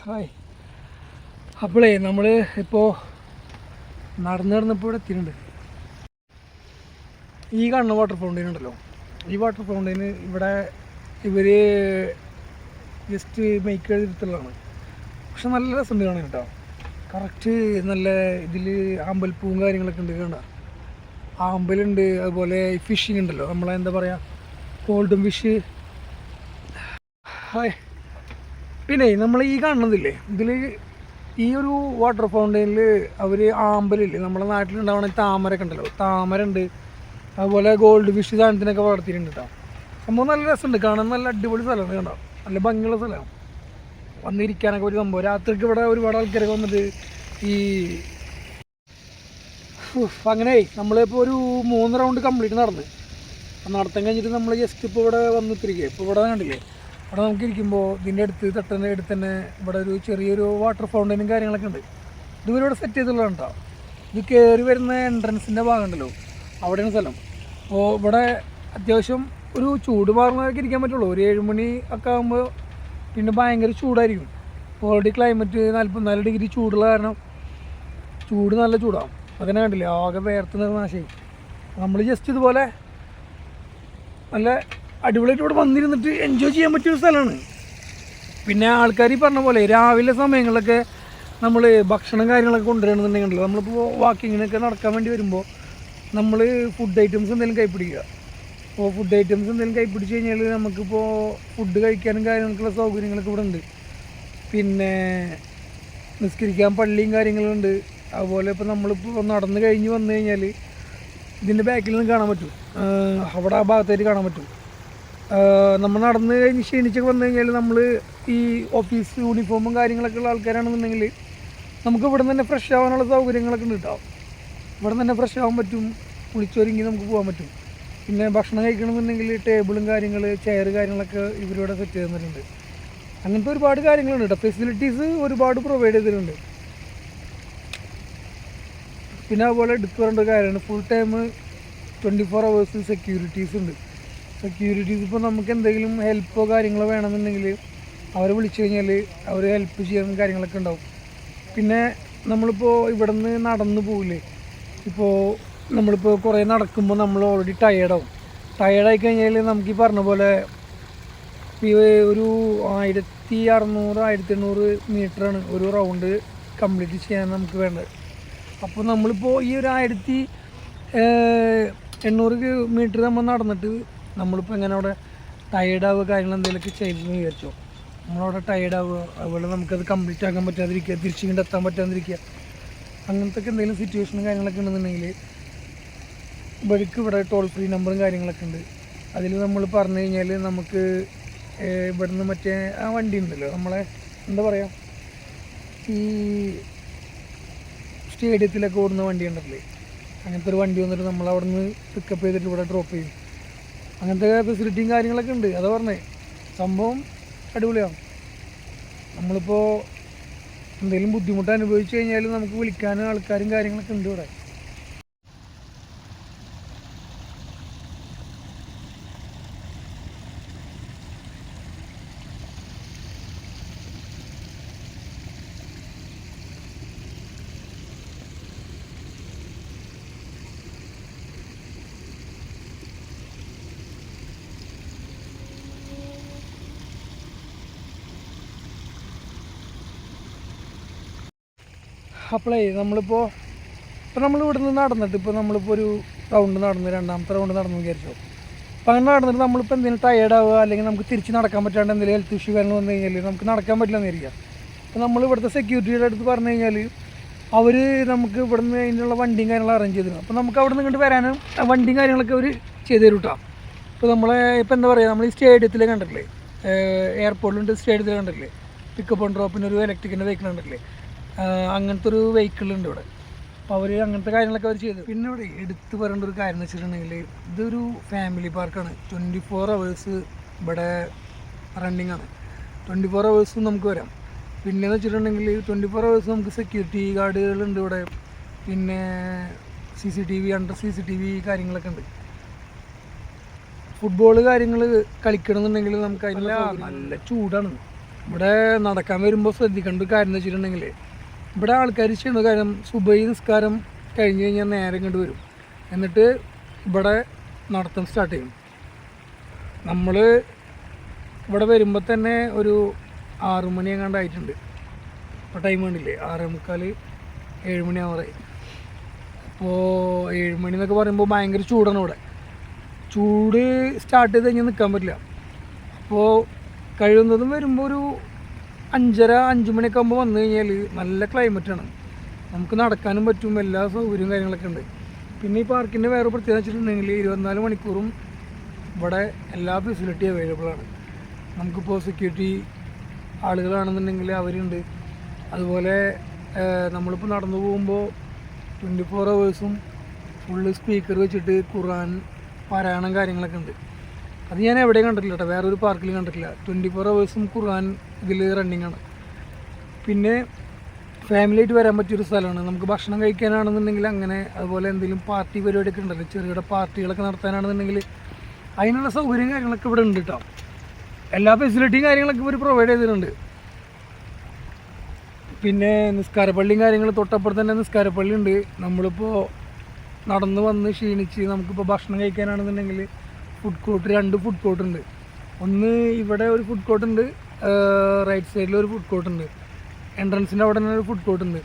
ഹായ്. അപ്പോളേ നമ്മൾ ഇപ്പോൾ നടന്നു നടന്നപ്പോൾ ഇവിടെ എത്തിയിട്ടുണ്ട്. ഈ കാണുന്ന വാട്ടർ ഫൗണ്ടൈൻ ഉണ്ടല്ലോ. ഈ വാട്ടർ ഫൗണ്ടൈന് ഇവിടെ ഇവർ ജസ്റ്റ് മേക്ക് എഴുതിയിട്ടുള്ളതാണ് പക്ഷെ നല്ല രസമുണ്ട് കാണാൻ കേട്ടോ. കറക്റ്റ് നല്ല ഇതിൽ അമ്പൽപ്പൂവും കാര്യങ്ങളൊക്കെ ഉണ്ട് കാണുക ആമ്പലുണ്ട് അതുപോലെ ഫിഷിംഗ് ഉണ്ടല്ലോ. നമ്മളെന്താ പറയുക ഗോൾഡൻ ഫിഷ് ഹായ്. പിന്നെ നമ്മൾ ഈ കാണുന്നതില്ലേ? ഇതിൽ ഈ ഒരു വാട്ടർ ഫൗണ്ടൈനിൽ അവർ ആമ്പലില്ലേ നമ്മുടെ നാട്ടിലുണ്ടാവണ താമരൊക്കെ ഉണ്ടല്ലോ. താമര ഉണ്ട് അതുപോലെ ഗോൾഡ് ഫിഷ് സാധനത്തിനൊക്കെ വളർത്തിയിട്ടുണ്ട് കേട്ടോ സംഭവം നല്ല രസമുണ്ട്. കാണാൻ നല്ല അടിപൊളി സ്ഥലമാണ് കണ്ടോ? നല്ല ഭംഗിയുള്ള സ്ഥലമാണ്. വന്നിരിക്കാനൊക്കെ ഒരു സംഭവം. രാത്രിക്ക് ഇവിടെ ഒരുപാട് ആൾക്കാരൊക്കെ വന്നിട്ട് ഈ അങ്ങനെ നമ്മളിപ്പോൾ ഒരു മൂന്ന് റൗണ്ട് കംപ്ലീറ്റ് നടന്ന്. നടത്തം കഴിഞ്ഞിട്ട് നമ്മൾ ജസ്റ്റ് ഇപ്പോൾ ഇവിടെ വന്നിട്ടിരിക്കുക ഇപ്പോൾ ഇവിടെ കണ്ടില്ലേ? അവിടെ നമുക്ക് ഇരിക്കുമ്പോൾ ഇതിന്റെ അടുത്ത് തട്ടന്റെ അടുത്ത് തന്നെ ഇവിടെ ഒരു ചെറിയൊരു വാട്ടർ ഫൗണ്ടനും കാര്യങ്ങളൊക്കെ ഉണ്ട്. ഇതുവരെ ഇവിടെ സെറ്റ് ചെയ്തിട്ടുള്ളതാണ് കേട്ടോ ഇത് കയറി വരുന്ന എൻട്രൻസിന്റെ ഭാഗമുണ്ടല്ലോ. അവിടെയാണ് സ്ഥലം. അപ്പോൾ ഇവിടെ അത്യാവശ്യം ഒരു ചൂട് മാറുന്നതൊക്കെ ഇരിക്കാൻ പറ്റുള്ളൂ. ഒരു ഏഴ് മണി ഒക്കെ ആകുമ്പോൾ പിന്നെ ഭയങ്കര ചൂടായിരിക്കും. ഓൾറെഡി ക്ലൈമറ്റ് നാൽപ്പത്തിനാല് ഡിഗ്രി ചൂടുള്ള കാരണം ചൂട് നല്ല ചൂടാകും അതിനെ കണ്ടില്ലേ? ആകെ വേർത്ത് നാശമായി നമ്മൾ ജസ്റ്റ് ഇതുപോലെ നല്ല അടിപൊളിയായിട്ട് ഇവിടെ വന്നിരുന്നിട്ട് എൻജോയ് ചെയ്യാൻ പറ്റിയൊരു സ്ഥലമാണ്. പിന്നെ ആൾക്കാർ ഈ പറഞ്ഞ പോലെ രാവിലെ സമയങ്ങളിലൊക്കെ നമ്മൾ ഭക്ഷണം കാര്യങ്ങളൊക്കെ കൊണ്ടുവരണമെന്നുണ്ടെങ്കിൽ നമ്മളിപ്പോൾ വാക്കിങ്ങിനൊക്കെ നടക്കാൻ വേണ്ടി വരുമ്പോൾ നമ്മൾ ഫുഡ് ഐറ്റംസ് എന്തെങ്കിലും കൈപ്പിടിക്കുക. അപ്പോൾ ഫുഡ് ഐറ്റംസ് എന്തെങ്കിലും കൈപ്പിടിച്ച് കഴിഞ്ഞാൽ നമുക്കിപ്പോൾ ഫുഡ് കഴിക്കാനും കാര്യങ്ങൾക്കുള്ള സൗകര്യങ്ങളൊക്കെ ഇവിടെ ഉണ്ട്. പിന്നെ നിസ്കരിക്കാൻ പള്ളിയും കാര്യങ്ങളുണ്ട് അതുപോലെ ഇപ്പോൾ നമ്മളിപ്പോൾ നടന്ന് കഴിഞ്ഞ് വന്നു കഴിഞ്ഞാൽ ഇതിന്റെ ബാക്കിൽ നിന്ന് കാണാൻ പറ്റും. അവിടെ ആ ഭാഗത്തായിട്ട് കാണാൻ പറ്റും. നമ്മൾ നടന്ന് കഴിഞ്ഞ് ക്ഷീണിച്ചൊക്കെ വന്നു കഴിഞ്ഞാൽ നമ്മൾ ഈ ഓഫീസ് യൂണിഫോമും കാര്യങ്ങളൊക്കെ ഉള്ള ആൾക്കാരാണെന്നുണ്ടെങ്കിൽ നമുക്ക് ഇവിടെ തന്നെ ഫ്രഷ് ആവാനുള്ള സൗകര്യങ്ങളൊക്കെ ഉണ്ട് കേട്ടോ ഇവിടെ തന്നെ ഫ്രഷ് ആവാൻ പറ്റും കുളിച്ചൊരുങ്ങി നമുക്ക് പോകാൻ പറ്റും. പിന്നെ ഭക്ഷണം കഴിക്കണമെന്നുണ്ടെങ്കിൽ ടേബിളും കാര്യങ്ങൾ ചെയർ കാര്യങ്ങളൊക്കെ ഇവരിവിടെ സെറ്റ് ചെയ്യുന്നുണ്ട് അങ്ങനത്തെ ഒരുപാട് കാര്യങ്ങളുണ്ട് കേട്ടോ ഫെസിലിറ്റീസ് ഒരുപാട് പ്രൊവൈഡ് ചെയ്തിട്ടുണ്ട്. പിന്നെ അതുപോലെ എടുത്തു പറയേണ്ട കാര്യമാണ് full time twenty four hours securities ഉണ്ട്. സെക്യൂരിറ്റീസ് ഇപ്പോൾ നമുക്ക് എന്തെങ്കിലും ഹെൽപ്പോ കാര്യങ്ങളോ വേണമെന്നുണ്ടെങ്കിൽ അവരെ വിളിച്ചു കഴിഞ്ഞാൽ അവർ ഹെൽപ്പ് ചെയ്യാൻ കാര്യങ്ങളൊക്കെ ഉണ്ടാവും. പിന്നെ നമ്മളിപ്പോൾ ഇവിടെ നിന്ന് നടന്നു പോവില്ലേ? ഇപ്പോൾ നമ്മളിപ്പോൾ കുറേ നടക്കുമ്പോൾ നമ്മൾ ഓൾറെഡി ടയേർഡാവും ടയേർഡായി കഴിഞ്ഞാൽ നമുക്ക് ഈ പറഞ്ഞ പോലെ ഒരു ആയിരത്തി അറുന്നൂറ് ആയിരത്തി എണ്ണൂറ് മീറ്ററാണ് ഒരു റൗണ്ട് കംപ്ലീറ്റ് ചെയ്യാൻ നമുക്ക് വേണ്ടത്. അപ്പോൾ നമ്മളിപ്പോൾ ഈ ഒരു ആയിരത്തി എണ്ണൂറ് മീറ്റർ നമ്മൾ നടന്നിട്ട് നമ്മളിപ്പോൾ ഇങ്ങനെ അവിടെ ടയേർഡാവുക കാര്യങ്ങൾ എന്തെങ്കിലുമൊക്കെ ചെയ്തെന്ന് വിചാരിച്ചോ. നമ്മളവിടെ ടയേർഡാവുക അതുപോലെ നമുക്കത് കംപ്ലീറ്റ് ആക്കാൻ പറ്റാതിരിക്കുക തിരിച്ചിങ്ങോട്ട് എത്താൻ പറ്റാതിരിക്കുക അങ്ങനത്തെ ഒക്കെ എന്തെങ്കിലും സിറ്റുവേഷനും കാര്യങ്ങളൊക്കെ ഉണ്ടെന്നുണ്ടെങ്കിൽ ഇവിടേക്ക് ഇവിടെ ടോൾ ഫ്രീ നമ്പറും കാര്യങ്ങളൊക്കെ ഉണ്ട്. അതിൽ നമ്മൾ പറഞ്ഞു കഴിഞ്ഞാൽ നമുക്ക് ഇവിടുന്ന് മറ്റേ ആ വണ്ടി ഉണ്ടല്ലോ നമ്മളെ എന്താ പറയുക ഈ സ്റ്റേഡിയത്തിലൊക്കെ ഓടുന്ന വണ്ടി ഉണ്ടല്ലേ അങ്ങനത്തെ ഒരു വണ്ടി വന്നിട്ട് നമ്മൾ നിന്ന് പിക്കപ്പ് ചെയ്തിട്ട് ഇവിടെ ഡ്രോപ്പ് ചെയ്യും. അങ്ങനത്തെ ഫെസിലിറ്റിയും കാര്യങ്ങളൊക്കെ ഉണ്ട്. അതാ പറഞ്ഞേ. സംഭവം അടിപൊളിയാണ്. നമ്മളിപ്പോൾ എന്തെങ്കിലും ബുദ്ധിമുട്ട് അനുഭവിച്ചു കഴിഞ്ഞാൽ നമുക്ക് വിളിക്കാനും ആൾക്കാരും കാര്യങ്ങളൊക്കെ ഉണ്ട് ഇവിടെ. അപ്പോളേ നമ്മളിപ്പോൾ ഇപ്പോൾ നമ്മൾ ഇവിടെ നിന്ന് നടന്നിട്ട് ഇപ്പോൾ നമ്മളിപ്പോൾ ഒരു റൗണ്ട് നടന്ന് രണ്ടാമത്തെ റൗണ്ട് നടന്നു വിചാരിച്ചോ. അപ്പോൾ അങ്ങനെ നടന്നിട്ട് നമ്മളിപ്പോൾ എന്തെങ്കിലും ടയേർഡാവുക അല്ലെങ്കിൽ നമുക്ക് തിരിച്ച് നടക്കാൻ പറ്റാണ്ട് എന്തെങ്കിലും ഹെൽത്ത് ഇഷ്യൂ കാര്യങ്ങൾ വന്നു കഴിഞ്ഞാൽ നമുക്ക് നടക്കാൻ പറ്റില്ലെന്ന് ഇരിക്കുക അപ്പോൾ നമ്മൾ ഇവിടുത്തെ സെക്യൂരിറ്റിയുടെ അടുത്ത് പറഞ്ഞു കഴിഞ്ഞാൽ അവർ നമുക്ക് ഇവിടുന്ന് അതിനുള്ള വണ്ടിയും കാര്യങ്ങളും അറേഞ്ച് ചെയ്തു തരും അപ്പോൾ നമുക്ക് അവിടെ നിന്ന് ഇങ്ങോട്ട് വരാനും വണ്ടിയും കാര്യങ്ങളൊക്കെ അവർ ചെയ്തു തരും കേട്ടോ ഇപ്പോൾ നമ്മളെ ഇപ്പോൾ എന്താ പറയുക നമ്മൾ ഈ സ്റ്റേഡിയത്തിൽ കണ്ടിട്ടില്ലേ? എയർപോർട്ടിലുണ്ട് സ്റ്റേഡിയത്തിൽ കണ്ടിട്ടില്ലേ? പിക്കപ്പ് ആൻഡ് ഡ്രോപ്പിന് ഒരു ഇലക്ട്രിക്കിന്റെ വെഹിക്കിൾ ആഹ് അങ്ങനത്തെ ഒരു വെഹിക്കിൾ ഉണ്ട് ഇവിടെ. അപ്പോൾ അവർ അങ്ങനത്തെ കാര്യങ്ങളൊക്കെ അവർ ചെയ്തു. പിന്നെ ഇവിടെ എടുത്തു പറയേണ്ട ഒരു കാര്യം എന്ന് വെച്ചിട്ടുണ്ടെങ്കിൽ ഇതൊരു ഫാമിലി പാർക്കാണ് ട്വന്റി ഫോർ അവേഴ്സ് ഇവിടെ റണ്ണിങ് ആണ്. ട്വന്റി ഫോർ അവേഴ്സും നമുക്ക് വരാം. പിന്നെന്ന് വെച്ചിട്ടുണ്ടെങ്കിൽ ട്വന്റി ഫോർ അവേഴ്സ് നമുക്ക് സെക്യൂരിറ്റി ഗാർഡുകളുണ്ട് ഇവിടെ. പിന്നെ C C T V under C C T V കാര്യങ്ങളൊക്കെ ഉണ്ട്. ഫുട്ബോൾ കാര്യങ്ങൾ കളിക്കണമെന്നുണ്ടെങ്കിൽ നമുക്ക് അതിനുള്ള നല്ല ചൂടാണ്. ഇവിടെ നടക്കാൻ വരുമ്പോൾ ശ്രദ്ധിക്കേണ്ട ഒരു കാര്യം എന്ന് വെച്ചിട്ടുണ്ടെങ്കിൽ ഇവിടെ ആൾക്കാർ ചെയ്യുന്ന കാര്യം സുബൈ നിസ്കാരം കഴിഞ്ഞ് കഴിഞ്ഞാൽ നേരെ ഇങ്ങോട്ട് വരും. എന്നിട്ട് ഇവിടെ നടത്തം സ്റ്റാർട്ട് ചെയ്യും. നമ്മൾ ഇവിടെ വരുമ്പോൾ തന്നെ ഒരു ആറു മണി എങ്ങാണ്ട് ആയിട്ടുണ്ട്. ഇപ്പോൾ ടൈം കണ്ടില്ലേ? ആറേ മുക്കാൽ ഏഴ് മണി അപ്പോൾ ഏഴ് മണി എന്നൊക്കെ പറയുമ്പോൾ ഭയങ്കര ചൂടാണ് ഇവിടെ. ചൂട് സ്റ്റാർട്ട് ചെയ്ത് കഴിഞ്ഞാൽ നിൽക്കാൻ പറ്റില്ല. അപ്പോൾ കഴിയുന്നതും വരുമ്പോൾ ഒരു അഞ്ചര അഞ്ച് മണിയൊക്കെ ആകുമ്പോൾ വന്നു കഴിഞ്ഞാൽ നല്ല ക്ലൈമറ്റാണ് നമുക്ക് നടക്കാനും പറ്റും എല്ലാ സൗകര്യവും കാര്യങ്ങളൊക്കെ ഉണ്ട്. പിന്നെ ഈ പാർക്കിന്റെ വേറെ പ്രത്യേകത വെച്ചിട്ടുണ്ടെങ്കിൽ ഇരുപത്തിനാല് മണിക്കൂറും ഇവിടെ എല്ലാ ഫെസിലിറ്റി അവൈലബിൾ ആണ്. നമുക്കിപ്പോൾ സെക്യൂരിറ്റി ആളുകളാണെന്നുണ്ടെങ്കിൽ അവരുണ്ട്. അതുപോലെ നമ്മളിപ്പോൾ നടന്നു പോകുമ്പോൾ ട്വന്റി ഫോർ അവേഴ്സും ഫുള്ള് സ്പീക്കർ വെച്ചിട്ട് ഖുറാൻ പാരായണം കാര്യങ്ങളൊക്കെ ഉണ്ട്. അത് ഞാൻ എവിടെയും കണ്ടിട്ടില്ല കേട്ടോ. വേറൊരു പാർക്കിൽ കണ്ടിട്ടില്ല. ട്വന്റി ഫോർ അവേഴ്സും ഖുർആൻ ഇതിൽ റണ്ണിങ് ആണ്. പിന്നെ ഫാമിലി ആയിട്ട് വരാൻ പറ്റിയൊരു സ്ഥലമാണ്. നമുക്ക് ഭക്ഷണം കഴിക്കാനാണെന്നുണ്ടെങ്കിൽ അങ്ങനെ അതുപോലെ എന്തെങ്കിലും പാർട്ടി പരിപാടിയൊക്കെ ഉണ്ടല്ലോ. ചെറുകിട പാർട്ടികളൊക്കെ നടത്താനാണെന്നുണ്ടെങ്കിൽ അതിനുള്ള സൗകര്യം കാര്യങ്ങളൊക്കെ ഇവിടെ ഉണ്ട് കേട്ടോ. എല്ലാ ഫെസിലിറ്റിയും കാര്യങ്ങളൊക്കെ ഇവർ പ്രൊവൈഡ് ചെയ്തിട്ടുണ്ട്. പിന്നെ നിസ്കാരപ്പള്ളിയും കാര്യങ്ങൾ തൊട്ടപ്പുറത്ത് തന്നെ നിസ്കാരപ്പള്ളി ഉണ്ട്. നമ്മളിപ്പോൾ നടന്നു വന്ന് ക്ഷീണിച്ച് നമുക്കിപ്പോൾ ഭക്ഷണം കഴിക്കാനാണെന്നുണ്ടെങ്കിൽ ഫുഡ് കോർട്ട് രണ്ട് ഫുഡ് കോർട്ട് ഉണ്ട്. ഒന്ന് ഇവിടെ ഒരു ഫുഡ് കോർട്ട് ഉണ്ട് റൈറ്റ് സൈഡിൽ ഒരു ഫുഡ് കോർട്ട് ഉണ്ട്. എൻട്രൻസിന്റെ അവിടെ തന്നെ ഒരു ഫുഡ് കോർട്ട് ഉണ്ട്.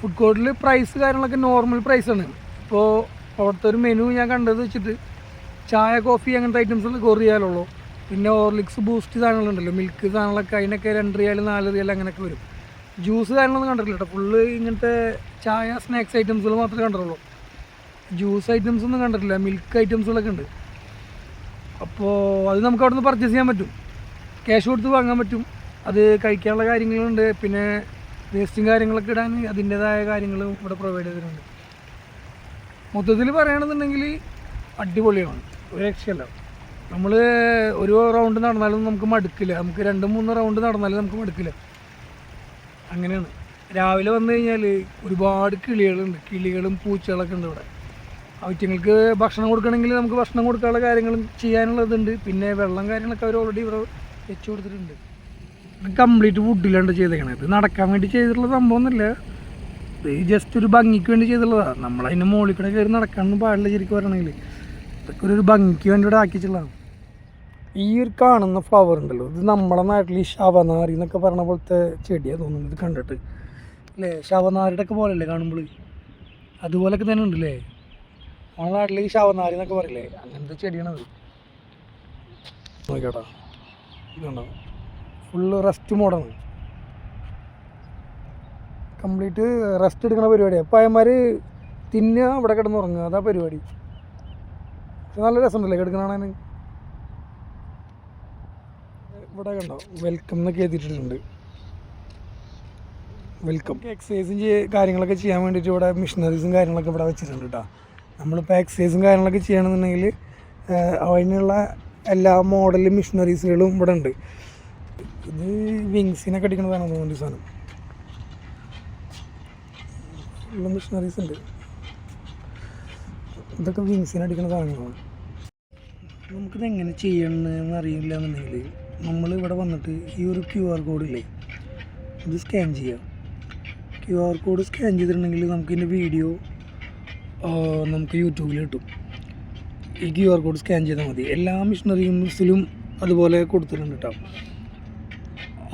ഫുഡ് കോർട്ടിൽ പ്രൈസ് കാര്യങ്ങളൊക്കെ നോർമൽ പ്രൈസാണ് ഇപ്പോൾ അവിടുത്തെ ഒരു മെനു ഞാൻ കണ്ടത് വെച്ചിട്ട് ചായ കോഫി അങ്ങനത്തെ ഐറ്റംസ് ഒരു ചെയ്യാനുള്ളൂ. പിന്നെ ഓർലിക്സ് ബൂസ്റ്റ് സാധനങ്ങളുണ്ടല്ലോ മിൽക്ക് സാധനങ്ങളൊക്കെ അതിനൊക്കെ രണ്ട് റിയാൽ നാല് റിയാൽ അങ്ങനെയൊക്കെ വരും. ജ്യൂസ് കാര്യങ്ങളൊന്നും കണ്ടിട്ടില്ല കേട്ടോ ഫുള്ള് ഇങ്ങനത്തെ ചായ സ്നാക്സ് ഐറ്റംസുകൾ മാത്രമേ കണ്ടിട്ടുള്ളൂ. ജ്യൂസ് ഐറ്റംസ് ഒന്നും കണ്ടിട്ടില്ല മിൽക്ക് ഐറ്റംസുകളൊക്കെ ഉണ്ട്. അപ്പോൾ അത് നമുക്ക് അവിടെ നിന്ന് പർച്ചേസ് ചെയ്യാൻ പറ്റും. ക്യാഷ് കൊടുത്ത് വാങ്ങാൻ പറ്റും. അത് കഴിക്കാനുള്ള കാര്യങ്ങളുണ്ട്. പിന്നെ വേസ്റ്റും കാര്യങ്ങളൊക്കെ ഇടാൻ അതിന്റെതായ കാര്യങ്ങളും ഇവിടെ പ്രൊവൈഡ് ചെയ്തിട്ടുണ്ട്. മൊത്തത്തിൽ പറയുകയാണെന്നുണ്ടെങ്കിൽ അടിപൊളിയാണ്. ഒരു രക്ഷയല്ല. നമ്മൾ ഒരു റൗണ്ട് നടന്നാലും നമുക്ക് മടുക്കില്ല. നമുക്ക് രണ്ട് മൂന്ന് റൗണ്ട് നടന്നാലും നമുക്ക് മടുക്കില്ല. അങ്ങനെയാണ്. രാവിലെ വന്നു കഴിഞ്ഞാൽ ഒരുപാട് കിളികളുണ്ട്. കിളികളും പൂച്ചകളൊക്കെ ഉണ്ട് ഇവിടെ. അവറ്റങ്ങൾക്ക് ഭക്ഷണം കൊടുക്കണമെങ്കിൽ നമുക്ക് ഭക്ഷണം കൊടുക്കാനുള്ള കാര്യങ്ങളും ചെയ്യാനുള്ളതുണ്ട്. പിന്നെ വെള്ളം കാര്യങ്ങളൊക്കെ അവർ ഓൾറെഡി ഇവിടെ വെച്ച് കൊടുത്തിട്ടുണ്ട്. കംപ്ലീറ്റ് വുഡിലാണ് ചെയ്തേക്കണത്. ഇത് നടക്കാൻ വേണ്ടി ചെയ്തിട്ടുള്ള സംഭവം സംഭവമൊന്നുമില്ല ഇത് ജസ്റ്റ് ഒരു ഭംഗിക്ക് വേണ്ടി ചെയ്തിട്ടുള്ളതാണ് നമ്മൾ അതിന്റെ മുകളിൽ കൂടെ കയറി നടക്കാനൊന്നും പാടില്ല ശരിക്കും പറയണമെങ്കിൽ ഇതൊക്കെ ഒരു ഭംഗിക്ക് വേണ്ടി ഇവിടെ ആക്കിച്ചുള്ളതാണ് ഈ ഒരു കാണുന്ന ഫ്ലവർ ഉണ്ടല്ലോ. ഇത് നമ്മുടെ നാട്ടിൽ ഈ ശവനാരി എന്നൊക്കെ പറഞ്ഞ പോലത്തെ ചെടിയാണ് തോന്നുന്നത് കണ്ടിട്ട്. അല്ലേ? ശവനാരിയുടെ ഒക്കെ പോലെയല്ലേ കാണുമ്പോൾ അതുപോലൊക്കെ തന്നെ ഉണ്ടല്ലേ? നമ്മുടെ നാട്ടിൽ ഈ ശവനാരി എന്നൊക്കെ പറയില്ലേ? അങ്ങനത്തെ ചെടിയാണത്. നോക്കിയോട്ടാ ഇതുണ്ടോ ഫുള്ള് റെസ്റ്റ് മോഡാണ് കംപ്ലീറ്റ് റെസ്റ്റ് എടുക്കുന്ന പരിപാടിയാണ് പയ്യന്മാർ തിന്നുക ഇവിടെ കിടന്നുറങ്ങുക അതാ പരിപാടി. നല്ല രസമുണ്ടല്ലേ കിടക്കണ ഇവിടെ കണ്ടോ? വെൽക്കം എന്നൊക്കെ എഴുതിയിട്ടുണ്ട് വെൽക്കം എക്സസൈസും കാര്യങ്ങളൊക്കെ ചെയ്യാൻ വേണ്ടിയിട്ട് ഇവിടെ മിഷനറീസും കാര്യങ്ങളൊക്കെ ഇവിടെ വെച്ചിട്ടുണ്ട് കേട്ടോ നമ്മളിപ്പോൾ എക്സസൈസും കാര്യങ്ങളൊക്കെ ചെയ്യണമെന്നുണ്ടെങ്കിൽ അതിനുള്ള എല്ലാ മോഡൽ മിഷനറീസുകളും ഇവിടെ ഉണ്ട്. ഇത് വിങ്സിനൊക്കെ അടിക്കുന്നതാണ് തോന്നുന്നു സാധനം. ഉള്ള മിഷനറീസ് ഉണ്ട്. ഇതൊക്കെ വിങ്സിന് അടിക്കുന്ന സാധനങ്ങളാണ്. നമുക്കിത് എങ്ങനെ ചെയ്യണമെന്ന് അറിയില്ല എന്നുണ്ടെങ്കിൽ നമ്മൾ ഇവിടെ വന്നിട്ട് ഈ ഒരു ക്യു ആർ കോഡില്ലേ ഇത് സ്കാൻ ചെയ്യാം. ക്യു ആർ കോഡ് സ്കാൻ ചെയ്തിട്ടുണ്ടെങ്കിൽ നമുക്കിതിന്റെ വീഡിയോ നമുക്ക് യൂട്യൂബിൽ കിട്ടും. ഈ ക്യു ആർ കോഡ് സ്കാൻ ചെയ്താൽ മതി. എല്ലാ മിഷനറീസിലും അതുപോലെ കൊടുത്തിട്ടുണ്ട് കേട്ടോ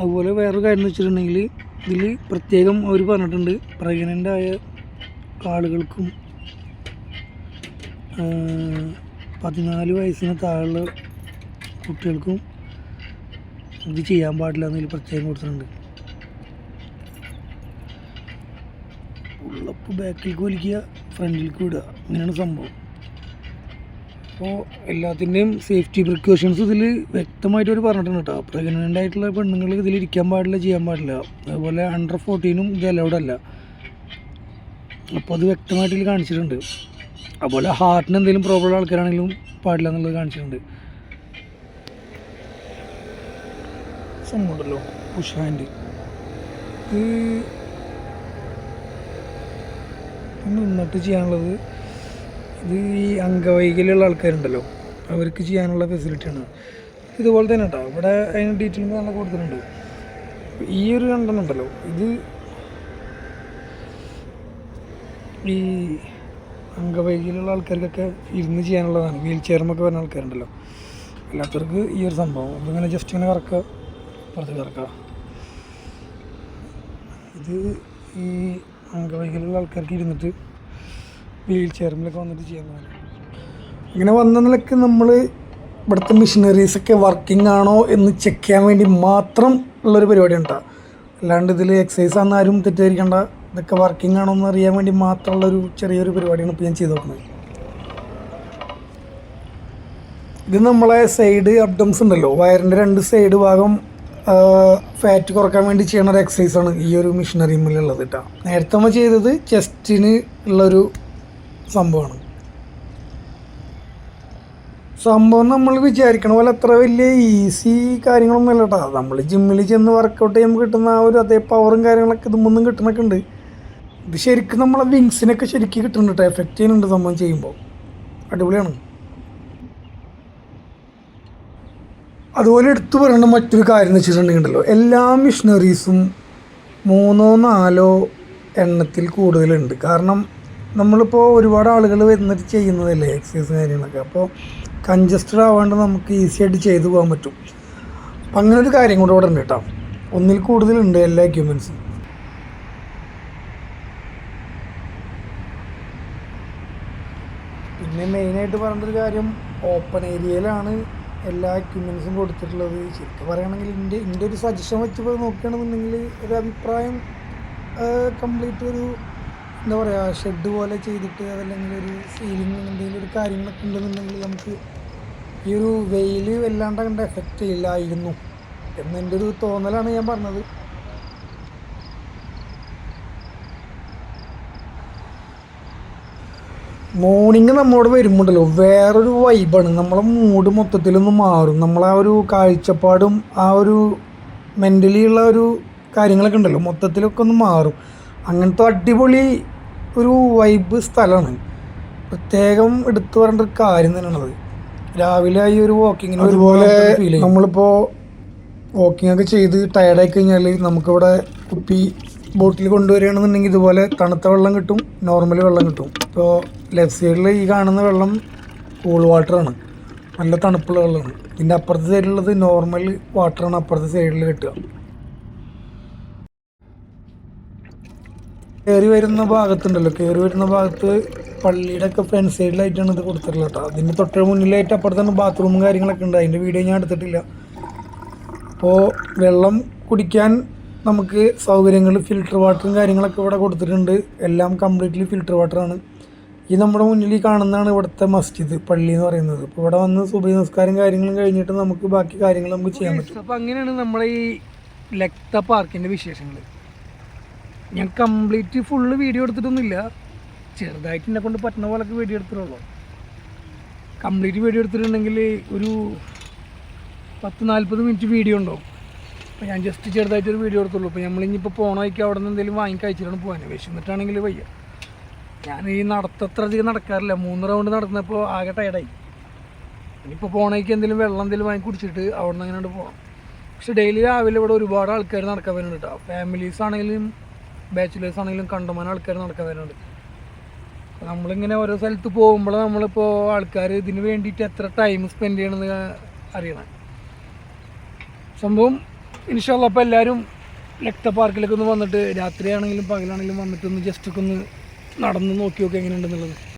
അതുപോലെ വേറൊരു കാര്യം എന്ന് വെച്ചിട്ടുണ്ടെങ്കിൽ ഇതിൽ പ്രത്യേകം അവർ പറഞ്ഞിട്ടുണ്ട് പ്രഗ്നന്റ് ആയ ആളുകൾക്കും പതിനാല് വയസ്സിന് താഴെയുള്ള കുട്ടികൾക്കും ഇത് ചെയ്യാൻ പാടില്ല എന്നതിൽ പ്രത്യേകം കൊടുത്തിട്ടുണ്ട്. ഉള്ളപ്പ് ബാക്കിലേക്ക് വലിക്കുക. ഫ്രണ്ടിലേക്ക് വിടുക അങ്ങനെയാണ് സംഭവം. അപ്പോൾ എല്ലാത്തിന്റെയും സേഫ്റ്റി പ്രിക്കോഷൻസ് ഇതിൽ വ്യക്തമായിട്ട് അവർ പറഞ്ഞിട്ടുണ്ട് കേട്ടോ. പ്രഗ്നന്റ് ആയിട്ടുള്ള പെണ്ണുങ്ങൾ ഇതിൽ ഇരിക്കാൻ പാടില്ല ചെയ്യാൻ പാടില്ല. അതുപോലെ അണ്ടർ ഫോർട്ടീനും ഇത് അലൗഡ് അല്ല. അപ്പോൾ അത് വ്യക്തമായിട്ട് ഇതിൽ കാണിച്ചിട്ടുണ്ട്. അതുപോലെ ഹാർട്ടിന് എന്തെങ്കിലും പ്രോബ്ലം ആൾക്കാരാണെങ്കിലും പാടില്ല എന്നുള്ളത് കാണിച്ചിട്ടുണ്ട്. സംഭവമുണ്ടല്ലോ പുഷ് ഹാൻഡ് നിന്നിട്ട് ചെയ്യാനുള്ളത്. ഇത് ഈ അംഗവൈകല്യമുള്ള ആൾക്കാരുണ്ടല്ലോ അവർക്ക് ചെയ്യാനുള്ള ഫെസിലിറ്റിയാണ് ഇതുപോലെ തന്നെ ഉണ്ടാവും ഇവിടെ അതിന് ഡീറ്റെയിൽസ് നല്ല കൊടുത്തിട്ടുണ്ട്. ഈ ഒരു കണ്ടെന്നുണ്ടല്ലോ ഇത് ഈ അംഗവൈകല്യമുള്ള ആൾക്കാർക്കൊക്കെ ഇരുന്ന് ചെയ്യാനുള്ളതാണ് വീൽ ചെയർമൊക്കെ വരുന്ന ആൾക്കാരുണ്ടല്ലോ. അല്ലാത്തവർക്ക് ഈ ഒരു സംഭവം ഇതിങ്ങനെ ജസ്റ്റ് ഇങ്ങനെ കറക്കുക പുറത്ത് കറക്കുക ഇത് ഈ അംഗവൈകല്യമുള്ള ആൾക്കാർക്ക് ഇരുന്നിട്ട് വീൽ ചെയറിലൊക്കെ വന്നിട്ട് ചെയ്യുന്നതാണ് ഇങ്ങനെ വന്ന നിലയ്ക്ക് നമ്മൾ ഇവിടുത്തെ മെഷീനറീസൊക്കെ വർക്കിംഗ് ആണോ എന്ന് ചെക്ക് ചെയ്യാൻ വേണ്ടി മാത്രം ഉള്ളൊരു പരിപാടി ഉണ്ടാകും അല്ലാണ്ട് ഇതിൽ എക്സസൈസ് ആണെന്ന് ആരും തെറ്റിദ്ധരിക്കേണ്ട. ഇതൊക്കെ വർക്കിംഗ് ആണോ എന്ന് അറിയാൻ വേണ്ടി മാത്രമുള്ളൊരു ചെറിയൊരു പരിപാടിയാണ് ഇപ്പോൾ ഞാൻ ചെയ്തു നോക്കുന്നത്. ഇത് നമ്മളെ സൈഡ് അബ്ഡംസ് ഉണ്ടല്ലോ. വയറിന്റെ രണ്ട് സൈഡ് ഭാഗം ഫാറ്റ് കുറയ്ക്കാൻ വേണ്ടി ചെയ്യണ ഒരു എക്സസൈസാണ് ഈ ഒരു മിഷനറി മുന്നിലുള്ളത് കേട്ടോ നേരത്തെ നമ്മൾ ചെയ്തത് ചെസ്റ്റിന് ഉള്ളൊരു സംഭവമാണ്. സംഭവം നമ്മൾ വിചാരിക്കണ പോലെ അത്ര വലിയ ഈസി കാര്യങ്ങളൊന്നും അല്ല കേട്ടോ നമ്മൾ ജിമ്മിൽ ചെന്ന് വർക്കൗട്ട് ചെയ്യുമ്പോൾ കിട്ടുന്ന ആ ഒരു അതേ പവറും കാര്യങ്ങളൊക്കെ ഇതുമൊന്നും കിട്ടണൊക്കെ ഉണ്ട്. ഇത് ശരിക്കും നമ്മളെ വിങ്സിനൊക്കെ ശരിക്കും കിട്ടുന്നുണ്ട് കേട്ടോ എഫക്റ്റ് ചെയ്യുന്നുണ്ട് സംഭവം ചെയ്യുമ്പോൾ. അടിപൊളിയാണ്. അതുപോലെ എടുത്തു പറയേണ്ട മറ്റൊരു കാര്യം എന്ന് വെച്ചിട്ടുണ്ടെങ്കിലോ എല്ലാ മിഷനറീസും മൂന്നോ നാലോ എണ്ണത്തിൽ കൂടുതലുണ്ട്. കാരണം നമ്മളിപ്പോൾ ഒരുപാട് ആളുകൾ വരുന്നിട്ട് ചെയ്യുന്നതല്ലേ എക്സസൈസ് കാര്യങ്ങളൊക്കെ. അപ്പോൾ കൺജസ്റ്റഡ് ആവാണ്ട് നമുക്ക് ഈസി ആയിട്ട് ചെയ്തു പോകാൻ പറ്റും. അപ്പം അങ്ങനെ ഒരു കാര്യം കൂടെ ഉണ്ട് കേട്ടോ. ഒന്നിൽ കൂടുതലുണ്ട് എല്ലാ എക്യുപ്മെൻസും പിന്നെ മെയിനായിട്ട് പറഞ്ഞൊരു കാര്യം ഓപ്പൺ ഏരിയയിലാണ് എല്ലാ എക്യുപ്മെൻസും കൊടുത്തിട്ടുള്ളത്. ശരിക്കും പറയുകയാണെങ്കിൽ എന്റെ എന്റെ ഒരു സജഷൻ വെച്ചപ്പോൾ നോക്കുകയാണെന്നുണ്ടെങ്കിൽ ഒരു അഭിപ്രായം കംപ്ലീറ്റ് ഒരു എന്താ പറയുക ഷെഡ് പോലെ ചെയ്തിട്ട് അതല്ലെങ്കിൽ ഒരു സീലിംഗ് എന്തെങ്കിലും ഒരു കാര്യങ്ങളൊക്കെ ഉണ്ടെന്നുണ്ടെങ്കിൽ നമുക്ക് ഈ ഒരു വെയിൽ വല്ലാണ്ട് കണ്ട എഫക്റ്റ് ചെയ്യില്ലായിരുന്നു. എന്നെന്റെ ഒരു തോന്നലാണ് ഞാൻ പറഞ്ഞത്. മോർണിംഗ് നമ്മളോട് വരുമ്പോണ്ടല്ലോ വേറൊരു വൈബാണ് നമ്മളെ മൂഡ് മൊത്തത്തിലൊന്ന് മാറും. നമ്മളെ ആ ഒരു കാഴ്ചപ്പാടും ആ ഒരു മെന്റലി ഉള്ള ഒരു കാര്യങ്ങളൊക്കെ ഉണ്ടല്ലോ മൊത്തത്തിലൊക്കെ ഒന്ന് മാറും. അങ്ങനത്തെ അടിപൊളി ഒരു വൈബ് സ്ഥലമാണ്. പ്രത്യേകം എടുത്തു പറയേണ്ട ഒരു കാര്യം തന്നെയാണത്. രാവിലെ ഈ ഒരു വാക്കിങ്ങിന് അതുപോലെ നമ്മളിപ്പോൾ വാക്കിംഗ് ഒക്കെ ചെയ്ത് ടയർഡായി കഴിഞ്ഞാൽ നമുക്കിവിടെ കുപ്പി ബോട്ടിൽ കൊണ്ടുവരികയാണെന്നുണ്ടെങ്കിൽ ഇതുപോലെ തണുത്ത വെള്ളം കിട്ടും നോർമൽ വെള്ളം കിട്ടും. ഇപ്പോൾ ലെഫ്റ്റ് സൈഡിൽ ഈ കാണുന്ന വെള്ളം കൂൾ വാട്ടറാണ് നല്ല തണുപ്പുള്ള വെള്ളമാണ്. ഇതിന്റെ അപ്പുറത്തെ സൈഡിലുള്ളത് നോർമൽ വാട്ടറാണ് അപ്പുറത്തെ സൈഡിൽ കിട്ടുക. കയറി വരുന്ന ഭാഗത്തുണ്ടല്ലോ. കയറി വരുന്ന ഭാഗത്ത് പള്ളിയുടെ ഒക്കെ ഫ്രണ്ട് സൈഡിലായിട്ടാണ് ഇത് കൊടുത്തിട്ടുള്ളത് കേട്ടോ. അതിന്റെ തൊട്ട് മുന്നിലായിട്ട് അപ്പുറത്താണ് ബാത്റൂമും കാര്യങ്ങളൊക്കെ ഉണ്ട്. അതിന്റെ വീഡിയോ ഞാൻ എടുത്തിട്ടില്ല. അപ്പോൾ വെള്ളം കുടിക്കാൻ നമുക്ക് സൗകര്യങ്ങൾ ഫിൽട്ടർ വാട്ടറും കാര്യങ്ങളൊക്കെ ഇവിടെ കൊടുത്തിട്ടുണ്ട്. എല്ലാം കംപ്ലീറ്റ്ലി ഫിൽട്ടർ വാട്ടറാണ് ഈ നമ്മുടെ മുന്നിൽ ഈ കാണുന്നതാണ് ഇവിടുത്തെ മസ്ജിദ് പള്ളി എന്ന് പറയുന്നത്. അപ്പോൾ ഇവിടെ വന്ന് സുബൈ നമസ്കാരം കാര്യങ്ങളും കഴിഞ്ഞിട്ട് നമുക്ക് ബാക്കി കാര്യങ്ങൾ നമുക്ക് ചെയ്യാൻ പറ്റും. അപ്പോൾ അങ്ങനെയാണ് നമ്മുടെ ഈ ലക്ത പാർക്കിന്റെ വിശേഷങ്ങൾ ഞാൻ കംപ്ലീറ്റ് ഫുള്ള് വീഡിയോ എടുത്തിട്ടൊന്നുമില്ല. ചെറുതായിട്ട് എന്നെ കൊണ്ട് പറ്റുന്ന പോലൊക്കെ വീഡിയോ എടുത്തിട്ടുള്ളൂ. കംപ്ലീറ്റ് വീഡിയോ എടുത്തിട്ടുണ്ടെങ്കിൽ ഒരു പത്ത് നാൽപ്പത് മിനിറ്റ് വീഡിയോ ഉണ്ടാവും. അപ്പോൾ ഞാൻ ജസ്റ്റ് ചെറുതായിട്ടൊരു വീഡിയോ എടുത്തുള്ളൂ. അപ്പോൾ നമ്മളിനിപ്പോൾ പോണ വഴിക്ക് അവിടെ നിന്ന് എന്തെങ്കിലും വാങ്ങി കഴിച്ചിട്ടാണ് പോകാൻ വിശന്നിട്ടാണെങ്കിൽ വയ്യ. ഞാൻ ഈ നടത്തത്ര അധികം നടക്കാറില്ല. മൂന്ന് റൗണ്ട് നടന്നപ്പോൾ ആകെ ടയർഡായി ഇനിയിപ്പോൾ പോകണമെങ്കിൽ എന്തെങ്കിലും വെള്ളം എന്തെങ്കിലും വാങ്ങി കുടിച്ചിട്ട് അവിടെ നിന്ന് അങ്ങനെ പോകാം പക്ഷേ ഡെയിലി രാവിലെ ഇവിടെ ഒരുപാട് ആൾക്കാർ നടക്കാൻ വരുന്നുണ്ട് കേട്ടോ ഫാമിലീസ് ആണെങ്കിലും ബാച്ചിലേഴ്സ് ആണെങ്കിലും കണ്ടമാനം ആൾക്കാർ നടക്കാൻ വരുന്നുണ്ട്. നമ്മളിങ്ങനെ ഓരോ സ്ഥലത്ത് പോകുമ്പോൾ നമ്മളിപ്പോൾ ആൾക്കാർ ഇതിന് വേണ്ടിയിട്ട് എത്ര ടൈം സ്പെൻഡ് ചെയ്യണമെന്ന് അറിയണം. സംഭവം ഇൻഷാല്ല അപ്പോൾ എല്ലാവരും ലക്ത പാർക്കിലൊക്കെ ഒന്ന് വന്നിട്ട് രാത്രിയാണെങ്കിലും പകലാണെങ്കിലും വന്നിട്ട് ഒന്ന് ജസ്റ്റ് ഒക്കെ ഒന്ന് നടന്ന് നോക്കി നോക്കി എങ്ങനെയുണ്ടെന്നുള്ളത്.